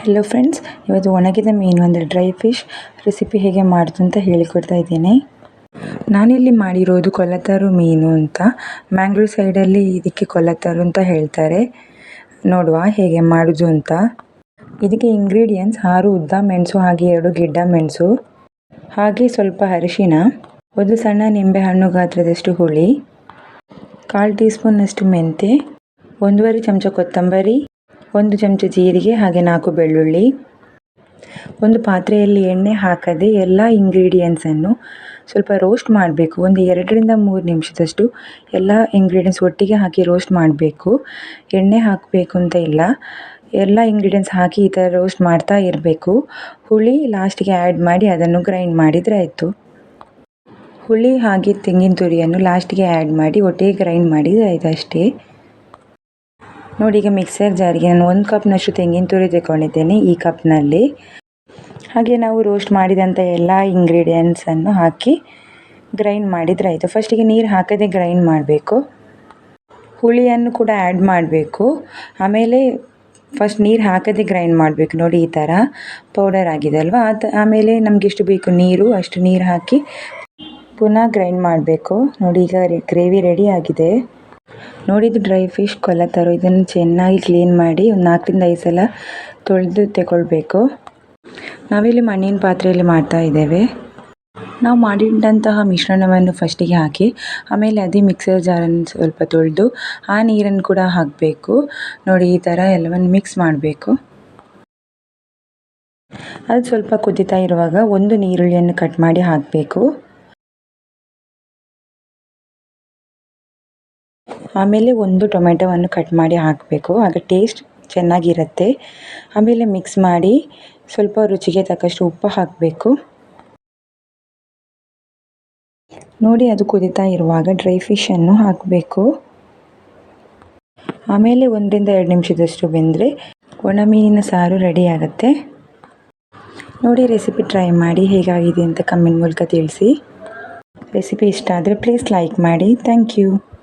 Hello friends ಇವತ್ತು ಒಣಗಿದ ಮೀನು ಅಂದರೆ ಡ್ರೈ ಫಿಶ್ ರೆಸಿಪಿ ಹೇಗೆ ಮಾಡೋದು ಅಂತ ಹೇಳಿಕೊಡ್ತಾ ಇದ್ದೀನಿ. ನಾನಿಲ್ಲಿ ಮಾಡಿರೋದು ಕೊಲತಾರು ಮೀನು ಅಂತ. ಮ್ಯಾಂಗ್ಳೂರ್ ಸೈಡಲ್ಲಿ ಇದಕ್ಕೆ ಕೊಲತಾರು ಅಂತ ಹೇಳ್ತಾರೆ. ನೋಡುವ ಹೇಗೆ ಮಾಡೋದು ಅಂತ. ಇದಕ್ಕೆ ಇಂಗ್ರೀಡಿಯೆಂಟ್ಸ್ ಆರು ಉದ್ದ ಮೆಣಸು ಹಾಗೆ ಎರಡು ಗಿಡ್ಡ ಮೆಣಸು, ಹಾಗೆ ಸ್ವಲ್ಪ ಅರಿಶಿನ ಒಂದು ಸಣ್ಣ ನಿಂಬೆಹಣ್ಣು ಗಾತ್ರದಷ್ಟು ಹುಳಿ, ಕಾಲು ಟೀ ಸ್ಪೂನ್ನಷ್ಟು ಮೆಂತೆ, ಒಂದೂವರೆ ಚಮಚ ಕೊತ್ತಂಬರಿ ಒಂದು ಚಮಚ ಜೀರಿಗೆ ಹಾಗೆ ನಾಲ್ಕು ಬೆಳ್ಳುಳ್ಳಿ, ಒಂದು ಪಾತ್ರೆಯಲ್ಲಿ ಎಣ್ಣೆ ಹಾಕದೆ ಎಲ್ಲ ಇಂಗ್ರೀಡಿಯೆಂಟ್ಸನ್ನು ಸ್ವಲ್ಪ ರೋಸ್ಟ್ ಮಾಡಬೇಕು. ಒಂದು ಎರಡರಿಂದ ಮೂರು ನಿಮಿಷದಷ್ಟು ಎಲ್ಲ ಇಂಗ್ರೀಡಿಯೆಂಟ್ಸ್ ಒಟ್ಟಿಗೆ ಹಾಕಿ ರೋಸ್ಟ್ ಮಾಡಬೇಕು. ಎಣ್ಣೆ ಹಾಕಬೇಕು ಅಂತ ಇಲ್ಲ. ಎಲ್ಲ ಇಂಗ್ರೀಡಿಯೆಂಟ್ಸ್ ಹಾಕಿ ಈ ಥರ ರೋಸ್ಟ್ ಮಾಡ್ತಾ ಇರಬೇಕು. ಹುಳಿ ಲಾಸ್ಟಿಗೆ ಆ್ಯಡ್ ಮಾಡಿ ಅದನ್ನು ಗ್ರೈಂಡ್ ಮಾಡಿದರೆ ಆಯಿತು. ಹುಳಿ ಹಾಗೆ ತೆಂಗಿನ ತುರಿಯನ್ನು ಲಾಸ್ಟಿಗೆ ಆ್ಯಡ್ ಮಾಡಿ ಒಟ್ಟಿಗೆ ಗ್ರೈಂಡ್ ಮಾಡಿದರೆ ಆಯಿತು ಅಷ್ಟೇ. ನೋಡಿ, ಈಗ ಮಿಕ್ಸರ್ ಜಾರಿಗೆ ನಾನು ಒಂದು ಕಪ್ನಷ್ಟು ತೆಂಗಿನ ತುರಿ ತಗೊಂಡಿದ್ದೇನೆ ಈ ಕಪ್ನಲ್ಲಿ ಹಾಗೆ ನಾವು ರೋಸ್ಟ್ ಮಾಡಿದಂಥ ಎಲ್ಲ ಇಂಗ್ರೀಡಿಯೆಂಟ್ಸನ್ನು ಹಾಕಿ ಗ್ರೈಂಡ್ ಮಾಡಿದರೆ ಆಯಿತು. ಫಸ್ಟಿಗೆ ನೀರು ಹಾಕದೆ ಗ್ರೈಂಡ್ ಮಾಡಬೇಕು. ಹುಳಿಯನ್ನು ಕೂಡ ಆ್ಯಡ್ ಮಾಡಬೇಕು. ಆಮೇಲೆ ಫಸ್ಟ್ ನೀರು ಹಾಕದೆ ಗ್ರೈಂಡ್ ಮಾಡಬೇಕು. ನೋಡಿ, ಈ ಥರ ಪೌಡರ್ ಆಗಿದೆ ಅಲ್ವಾ? ಆಮೇಲೆ ನಮ್ಗೆ ಎಷ್ಟು ಬೇಕು ನೀರು, ಅಷ್ಟು ನೀರು ಹಾಕಿ ಪುನಃ ಗ್ರೈಂಡ್ ಮಾಡಬೇಕು. ನೋಡಿ, ಈಗ ಗ್ರೇವಿ ರೆಡಿ ಆಗಿದೆ. ನೋಡಿದ್ದು ಡ್ರೈ ಫಿಶ್ ಕೊಲ್ಲತ್ತಾರೋ ಇದನ್ನು ಚೆನ್ನಾಗಿ ಕ್ಲೀನ್ ಮಾಡಿ ಒಂದು ನಾಲ್ಕರಿಂದ ಐದು ಸಲ ತೊಳೆದು ತಗೊಳ್ಬೇಕು. ನಾವಿಲ್ಲಿ ಮಣ್ಣಿನ ಪಾತ್ರೆಯಲ್ಲಿ ಮಾಡ್ತಾ ಇದ್ದೇವೆ. ನಾವು ಮಾಡಿಟ್ಟಂತಹ ಮಿಶ್ರಣವನ್ನು ಫಸ್ಟಿಗೆ ಹಾಕಿ, ಆಮೇಲೆ ಅದೇ ಮಿಕ್ಸರ್ ಜಾರನ್ನು ಸ್ವಲ್ಪ ತೊಳೆದು, ಆ ನೀರನ್ನು ಕೂಡ ಹಾಕಬೇಕು. ನೋಡಿ, ಈ ಥರ ಎಲ್ಲವನ್ನು ಮಿಕ್ಸ್ ಮಾಡಬೇಕು. ಅದು ಸ್ವಲ್ಪ ಕುದೀತಾ ಇರುವಾಗ ಒಂದು ನೀರುಳ್ಳಿಯನ್ನು ಕಟ್ ಮಾಡಿ ಹಾಕಬೇಕು. ಆಮೇಲೆ ಒಂದು ಟೊಮೆಟೊವನ್ನು ಕಟ್ ಮಾಡಿ ಹಾಕಬೇಕು. ಆಗ ಟೇಸ್ಟ್ ಚೆನ್ನಾಗಿರುತ್ತೆ. ಆಮೇಲೆ ಮಿಕ್ಸ್ ಮಾಡಿ ಸ್ವಲ್ಪ ರುಚಿಗೆ ತಕ್ಕಷ್ಟು ಉಪ್ಪು ಹಾಕಬೇಕು. ನೋಡಿ, ಅದು ಕುದಿತಾ ಇರುವಾಗ ಡ್ರೈ ಫಿಶನ್ನು ಹಾಕಬೇಕು. ಆಮೇಲೆ ಒಂದರಿಂದ ಎರಡು ನಿಮಿಷದಷ್ಟು ಬೆಂದರೆ ಒಣ ಮೀನಿನ ಸಾರು ರೆಡಿ ಆಗುತ್ತೆ. ನೋಡಿ, ರೆಸಿಪಿ ಟ್ರೈ ಮಾಡಿ ಹೇಗಾಗಿದೆ ಅಂತ ಕಮೆಂಟ್ ಮೂಲಕ ತಿಳಿಸಿ. ರೆಸಿಪಿ ಇಷ್ಟ ಆದರೆ ಪ್ಲೀಸ್ ಲೈಕ್ ಮಾಡಿ. Thank you.